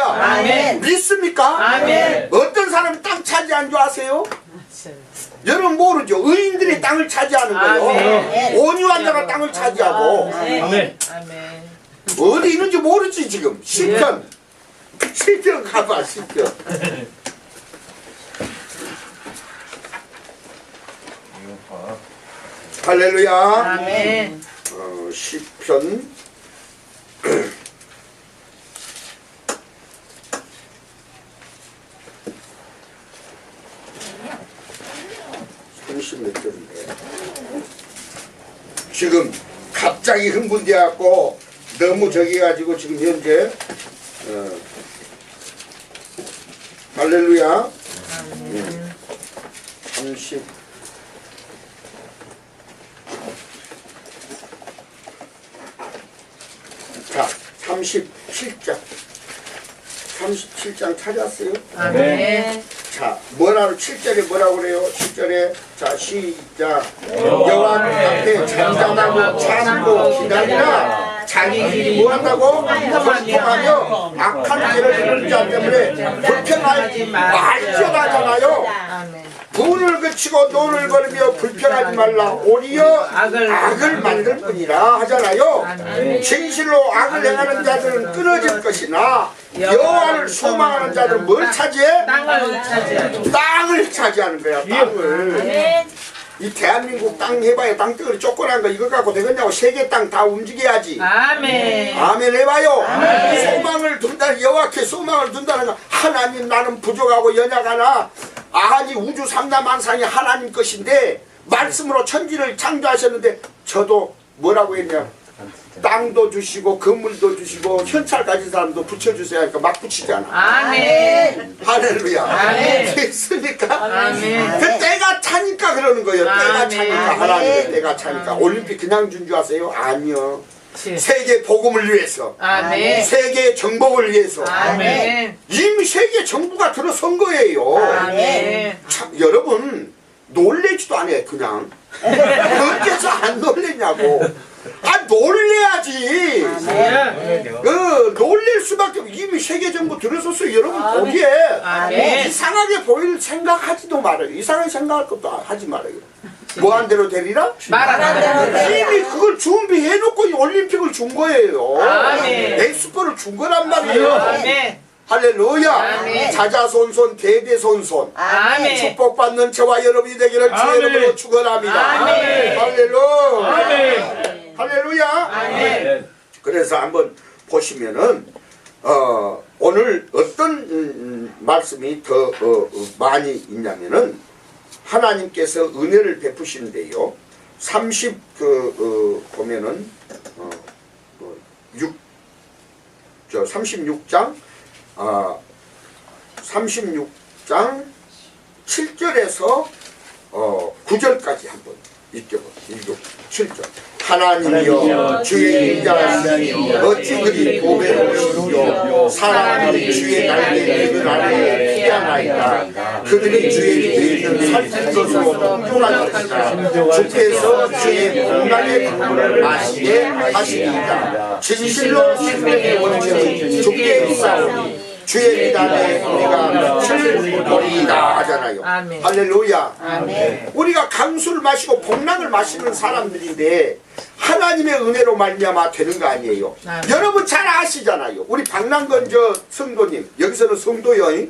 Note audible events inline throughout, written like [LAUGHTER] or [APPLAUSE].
아멘. 믿습니까? 아멘. 어떤 사람이 땅 차지한 줄 아세요? 여러분 모르죠. 의인들이 땅을 차지하는 거예요. 아멘. 온유한 자가 땅을 차지하고 아멘. 어디 있는지 모르지 지금. 시편. 시편 가봐 시편. 할렐루야. 아멘. 어, 시편 삼십 몇 절인데 지금 갑자기 흥분돼갖고 너무 저기 가지고 지금 현재 어, 할렐루야 음, 30 자, 37장. 37장 찾았어요? 아멘. 자, 뭐라고 7절에 뭐라고 그래요? 7절에 자, 시작. 여호와 앞에 잠잠하고 참고 기다리라. 자기 길이 뭐한다고? 불평하며 악한 길을 이루는 자 때문에 불평하지 말지어다잖아요. 아멘. 돈을 벌며 불평하지 말라 오히려 악을 악을 만들 뿐이라 하잖아요 아멘. 진실로 악을 행하는 자들은 끊어질 것이나 여호와를 소망하는 자들은 뭘 차지해? 땅을 차지하고. 땅을 차지하는 거야 땅을 이 대한민국 땅 해봐요 땅덩어리 쪼그란 거 이거 갖고 되겠냐고 세계 땅 다 움직여야지 아멘. 아멘 해봐요. 소망을 둔다는 여호와께 소망을 둔다는 건 하나님 나는 부족하고 연약하나 아니 우주 삼다만상이 하나님 것인데 말씀으로 천지를 창조하셨는데 저도 뭐라고 했냐 땅도 주시고 건물도 주시고 현찰 가진 사람도 붙여주세요 하니까 막 붙이잖아 아멘. 할렐루야 아멘. 됐습니까? 아멘. 그 때가 차니까 그러는 거예요 때가. 차니까 하나님의 때가 차니까 올림픽 그냥 준 줄 아세요? 아니요 치. 세계 복음을 위해서 아멘. 세계 정복을 위해서 아멘. 이미 세계 정부가 들어선 거예요. 아멘. 참 여러분 놀래지도 않아요 그냥 어째서 안 놀래냐고. 아 놀래야지. 그 놀릴 수밖에 없. 이미 세계 정부 들어섰어요 여러분 거기에. 이상하게 보일 생각하지도 말아요. 이상하게 생각할 것도 하지 말아요. 뭐한 대로 되리라? 말하는 대로 이미 그걸 준비해놓고 이 올림픽을 준 거예요. 아멘. 엑스포를 준 거란 말이에요. 아멘. 할렐루야. 아멘. 자자손손 대대손손. 아멘. 축복받는 저와 여러분이 되기를 주의. 이름으로 축원합니다. 아멘. 할렐루야. 아멘. 할렐루야. 아멘. 그래서 한번 보시면은 어, 오늘 어떤 음, 음, 말씀이 더 어, 어, 많이 있냐면은 하나님께서 은혜를 베푸시는데요. 30 그, 어, 보면은 어, 어, 6, 저 36장 아 36장 7절에서 어, 9절까지 한번 읽어보 읽어 7절. 하나님이여 주의 인자하시니 어찌 그리 보배로우시 며 사람들이 주의 날개 그들 아래에 피하나이다. 그들이 주의 뒤에 살찐 것으로 뚱뚱한 것이다. 주께서 주의 건강의 그물을 마시게 하시리이다 진실로 생명의 원천은 주께 있사오니 주의 비단에 우리가 빛을 보리이다 하잖아요 아멘. 할렐루야 아멘. 우리가 강수를 마시고 복락을 마시는 사람들인데 하나님의 은혜로 말미암아 되는 거 아니에요. 아멘. 여러분 잘 아시잖아요. 우리 박남건 저 성도님 여기서는.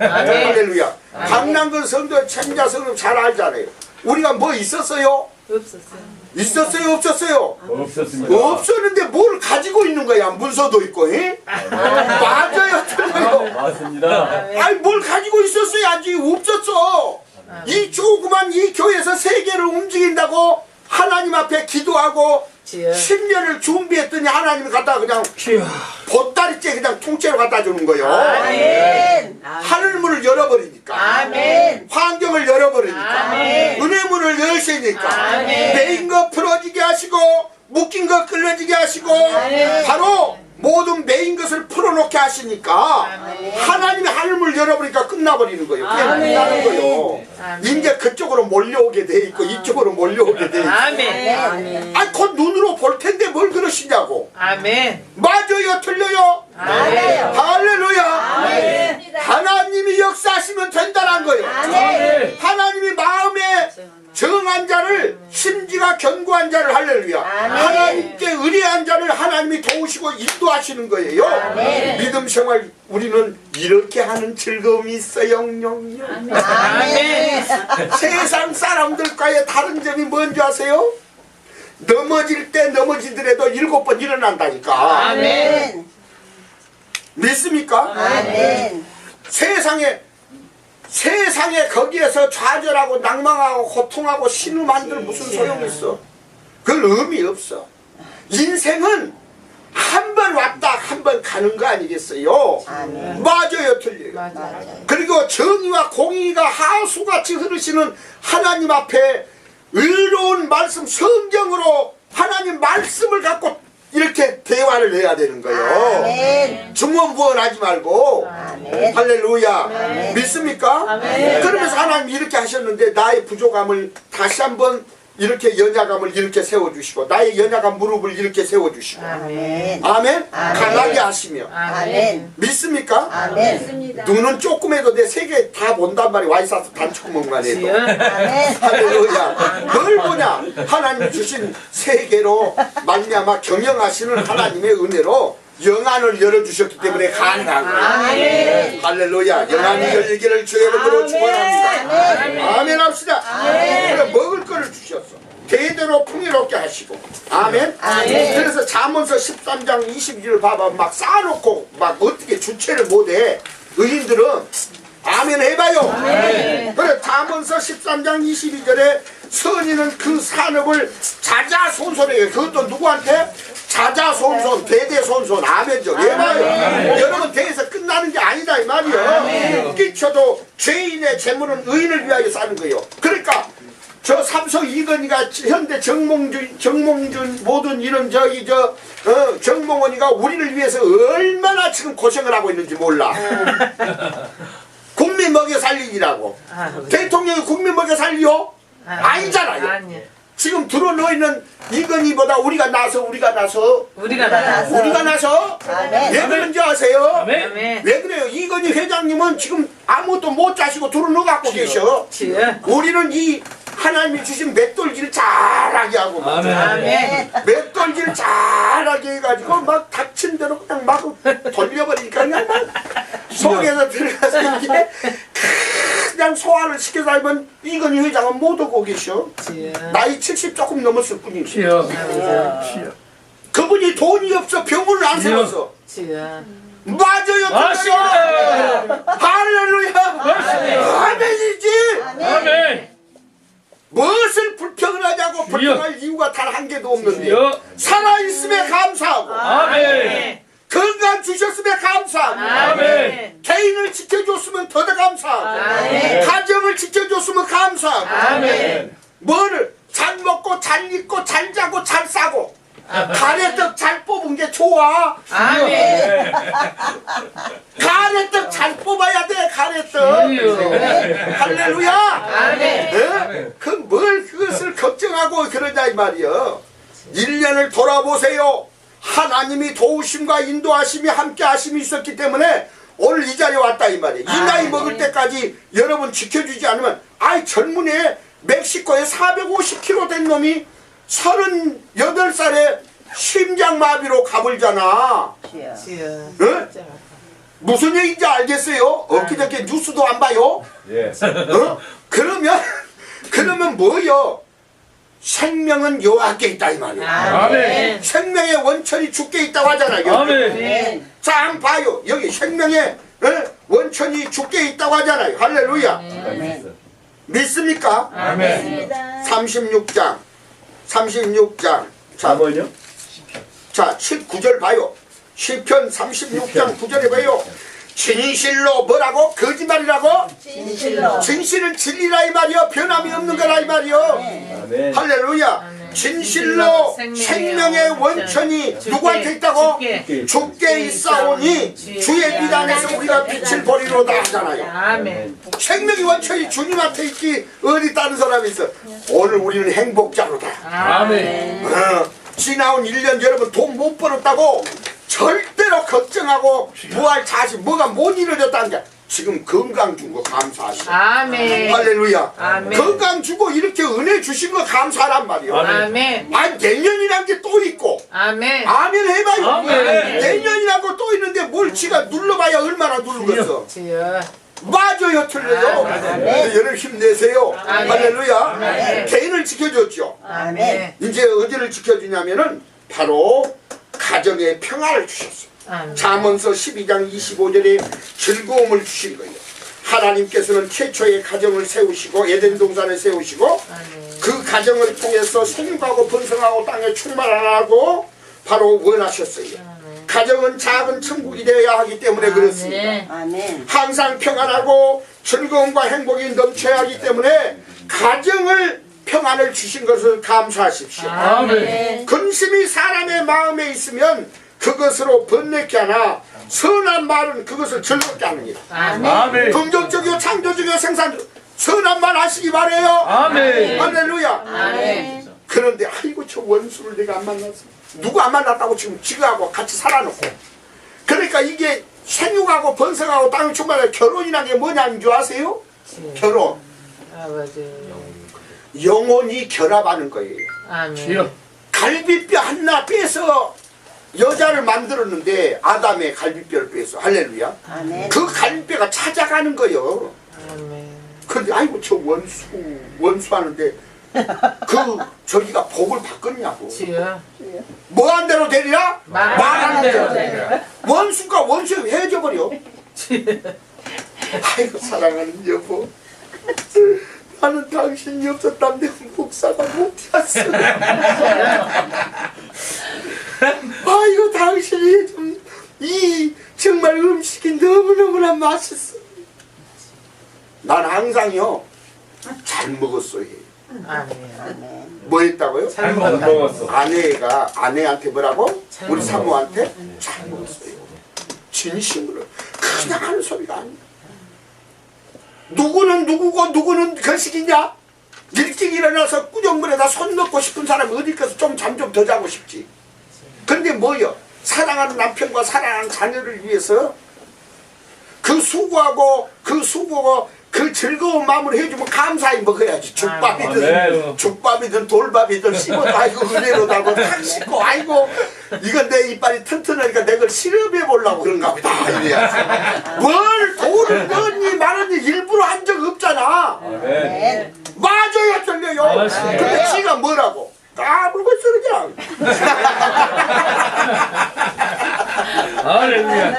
아멘. 할렐루야. 박남건 성도 참자 성도 잘 알잖아요. 우리가 뭐 있었어요? 없었어요. 있었어요? 없었어요? 없었습니다. 없었는데 뭘 가지고 있는 거야? 문서도 있고, 예? 맞아요, 틀려요. 맞습니다. 아니 뭘 가지고 있었어야지 없었어 이 조그만 이 교회에서 세계를 움직인다고 하나님 앞에 기도하고 지요. 10년을 준비했더니 하나님이 갖다 그냥 보따리째 그냥 통째로 갖다 주는 거예요 아멘. 하늘문을 열어버리니까 아멘. 환경을 열어버리니까 아멘. 은혜 문을 열시니까 아멘. 메인 거 풀어지게 하시고 묶인 거 끌려지게 하시고 아멘. 바로 모든 메인 것을 풀어놓게 하시니까 아멘. 하나님의 하늘을 열어버리니까 끝나버리는 거예요. 그게 끝나는 거예요. 아멘. 이제 그쪽으로 몰려오게 돼 있고 아. 이쪽으로 몰려오게 돼 있고. 아멘. 아니 아, 곧 눈으로 볼 텐데 뭘 그러시냐고. 아멘. 맞아요, 틀려요. 아멘. 할렐루야. 아멘. 하나님이 역사하시면 된다는 거예요. 아멘. 하나님이 마음에 정한 자를 심지가 견고한 자를 할렐루야 아멘. 하나님께 의뢰한 자를 하나님이 도우시고 인도하시는 거예요 아멘. 믿음 생활 우리는 이렇게 하는 즐거움이 있어요 영영영 아멘. 세상 사람들과의 다른 점이 뭔지 아세요? 넘어질 때 넘어지더라도 일곱 번 일어난다니까 아멘. 믿습니까? 아멘. 세상에 세상에 거기에서 좌절하고 낭망하고 고통하고 신음한들 무슨 소용이 있어? 그 의미 없어. 인생은 한 번 왔다 한 번 가는 거 아니겠어요? 아멘. 맞아요, 틀려요. 맞아요. 그리고 정의와 공의가 하수같이 흐르시는 하나님 앞에 의로운 말씀 성경으로 하나님 말씀을 갖고 이렇게 대화를 해야 되는 거예요. 아멘. 중원부원 하지 말고 아멘. 할렐루야 믿습니까? 그러면서 하나님이 이렇게 하셨는데 나의 부족함을 다시 한번 이렇게 연약함을 이렇게 세워주시고 나의 연약한 무릎을 이렇게 세워주시고 아멘. 아멘 아멘. 강하게 하시며 아멘. 믿습니까? 아멘. 눈은 조금 해도 내 세 개 다 본단 말이야 와이사스 단축문만 해도 아멘. 할렐루야 뭘 보냐 하나님 주신 세 개로 말미암아 경영하시는 하나님의 은혜로 영안을 열어주셨기 때문에 가능한 거예요 아멘. 할렐루야. 영안이 열리기를 주의 이름으로 축원합니다. 아멘. 합시다. 그래 먹을 거를 주셨어 대대로 풍요롭게 하시고. 아멘. 아멘. 그래서 잠언서 13장 22절 봐봐. 막 쌓아놓고 막 어떻게 주체를 못해. 의인들은 아멘 해봐요. 그래 잠언서 13장 22절에 선인은 그 산업을 자자손손해요 그것도 누구한테? 자자 손손 대대 손손 아멘죠 해봐요. 여러분 대에서 끝나는 게 아니다 이 말이에요 끼쳐도 죄인의 재물은 의인을 위하여 사는 거예요. 그러니까 저 삼성 이건희가 현대 정몽준 정몽준 모든 이런 저기 저 어, 정몽원이가 우리를 위해서 얼마나 지금 고생을 하고 있는지 몰라. [LAUGHS] 국민 먹여 살리기라고. 대통령이 국민 먹여 살리요 아니잖아요. 아니. 지금 들어놓여 있는 이건희보다 우리가 나서 우리가 나서 우리가 나가서. 우리가 나서 아멘. 왜 그런지 아세요? 아멘. 왜 그래요? 이건희 회장님은 지금 아무것도 못 자시고 들어놓어 갖고 계셔 지혜. 우리는 이 하나님이 주신 맷돌질을 잘하게 하고. 아멘. 맷돌질 잘하게 해가지고 막 닥친 대로 그냥 막 돌려버리니까 그냥 막 속에서 들어가서 이게 그냥 소화를 시켜 살면 이건희 회장은 못 오고 계셔 지혜. 나이 70 조금 넘었을 뿐이지. 치여. 그분이 돈이 없어 병원을 안 세워서. 맞아요 맞습니다. 할렐루야 아멘이지 아멘. 무엇을 불평을 하냐고 불평할 이유가 단 한 개도 없는데. 살아있음에 감사하고 아멘. 건강 주셨음에 감사하고 아멘. 개인을 지켜줬으면 더더 감사하고 아멘. 가정을 지켜줬으면 감사하고 아멘. 뭐를 잘 먹고 잘 입고 잘 자고 잘 싸고 가래떡 잘 뽑은 게 좋아. 아멘. 가래떡 잘 뽑아야 돼 가래떡 할렐루야. 아멘. 그뭘 그것을 걱정하고 그러냐 이 말이여. 1년을 돌아보세요. 하나님이 도우심과 인도하심이 함께 하심이 있었기 때문에 오늘 이 자리에 왔다 이 말이에요 이 나이 먹을 때까지 여러분 지켜주지 않으면 아이 젊은이에 멕시코에 450kg 된 놈이 38살에 심장마비로 가불잖아. 지혜. 어? 무슨 얘기인지 알겠어요? 엊그저께 뉴스도 안 봐요? 예. 어? 그러면 그러면 뭐요? 생명은 여호와께 있다 이 말이야. 아멘. 생명의 원천이 주께 있다고 하잖아요. 아멘. 아멘. 자, 한번 봐요. 여기 생명의 어? 원천이 주께 있다고 하잖아요. 할렐루야. 아멘. 믿습니까? 아멘. 36장. 36장. 자, 뭐요? 자, 19절 봐요. 시편 36장 9절에 봐요. 진실로 뭐라고? 거짓말이라고? 진실로. 진실은 진리라 이 말이요. 변함이 없는 거라 이 말이요. 아멘. 할렐루야. 진실로 생명의 원천이 누구한테 있다고? 주께 있사오니 주의 미단에서 우리가 빛을 버리로다 하잖아요. 아멘. 생명의 원천이 주님한테 있기 어디 있다는 사람이 있어. 오늘 우리는 행복자로다. 아멘. 어, 지나온 1년 여러분 돈 못 벌었다고 절대로 걱정하고 부할 자신 뭐가 못 이루어졌다는 게 지금 건강 준 거 감사하시오. 아멘. 할렐루야. 아멘. 건강 주고 이렇게 은혜 주신 거 감사란 말이요. 아멘. 아 내년이란 게 또 있고 아멘. 아멘 해봐요. 아멘. 내년이라고 또 있는데 뭘 지가 눌러봐야 얼마나 누르겠어. 주여. 맞아요, 틀려요. 네, 여러분 힘내세요. 아멘. 할렐루야. 아멘. 개인을 지켜줬죠. 아멘. 이제 어디를 지켜주냐면은 바로 가정의 평화를 주셨어요. 잠언서 12장 25절에 즐거움을 주신 거예요. 하나님께서는 최초의 가정을 세우시고 에덴 동산을 세우시고. 그 가정을 통해서 생육하고 번성하고 땅에 충만하고 바로 원하셨어요. 가정은 작은 천국이 되어야 하기 때문에 그렇습니다. 항상 평안하고 즐거움과 행복이 넘쳐야 하기 때문에 가정을 평안을 주신 것을 감사하십시오. 아멘. 근심이 사람의 마음에 있으면 그것으로 번뇌케 하나 선한 말은 그것을 즐겁게 하느니라. 아멘. 긍정적이요 창조적이요 생산적 선한 말 하시기 바래요. 아멘. 할렐루야. 아멘. 그런데 아이고 저 원수를 내가 안 만났어. 누구 안 만났다고 지금 지금하고 같이 살아놓고. 그러니까 이게 생육하고 번성하고 땅을 충만해 결혼이라는 게 뭐냐는 줄 아세요? 결혼. 아버지. 영혼이 결합하는 거예요. 아멘. 주여. 갈비뼈 하나 빼서 여자를 만들었는데 아담의 갈비뼈를 빼서 할렐루야. 아멘. 그 갈비뼈가 찾아가는 거예요. 아멘. 근데 아이고 저 원수 원수 하는데 그 저기가 복을 받겠냐고. 주여. 뭐한 대로 되리라? 말한 대로 대로. 원수가 원수 헤어져 버려. 아이고 사랑하는 여보. 나는 당신이 없었다면 목사가 못 되었어. 아이고 당신이 좀 이 정말 음식이 너무너무나 맛있어. 난 항상요 잘 먹었어요. 뭐 했다고요? 잘. 먹었어. 아내가 아내한테 뭐라고? 잘 우리. 사모한테 잘 먹었어요. 진심으로 그냥 하는 소리가 아니야. 누구는 누구고 누구는 거식이냐? 일찍 일어나서 꾸정물에다 손 넣고 싶은 사람이 어디 가서 좀잠 좀 더 자고 싶지. 근데 뭐요? 사랑하는 남편과 사랑하는 자녀를 위해서 그 수고하고 그 수고가 그 즐거운 마음을 해주면 감사히 먹어야지. 죽밥이든 아멘. 죽밥이든 돌밥이든 씹어도 아이고 은혜로다고 탁 씹고 아이고 이건 내 이빨이 튼튼하니까 내가 실험해 보려고 그런가 보다 이래야지 뭘 돈을 넣니 말았 니 일부러 한적 없잖아. 아멘. 맞아요 틀려요. 맞습니다. 근데 지가 뭐라고? 까불고 그냥 할렐루야.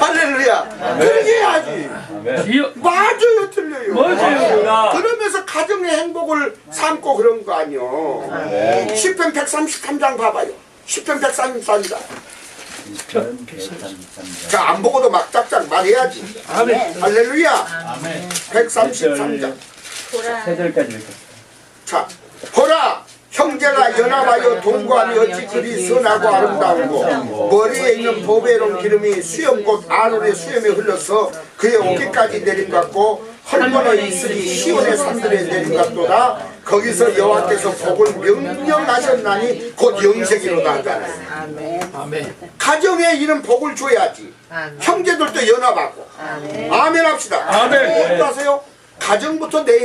할렐루야. 그렇게 해야지. 아멘. 주여 맞아요 틀려요. 맞아요. 그러면서 가정의 행복을 삼고 그런 거 아니요. 네. 10편 133장 봐봐요. 10편 133장 자, 안 보고도 막 짝짝 말해야지. 아멘 할렐루야. 아멘 133장. 세 절까지 읽겠습니다. 자, 보라! 형제가 연합하여 동거하니 어찌 그리 선하고 아름다운고 머리에 있는 보배로운 기름이 수염 곧 아론의 수염에 흘러서 그의 어깨까지 내린 것 같고 헐몬에 있으니 시온의 산들에 내린 것 같도다 거기서 여호와께서 복을 명령하셨나니 곧 영생이로다 하잖아요 아멘. 아멘 가정에 이런 복을 줘야지 아멘. 형제들도 연합하고 아멘. 아멘 합시다 아멘. 어, 하세요 가정부터 내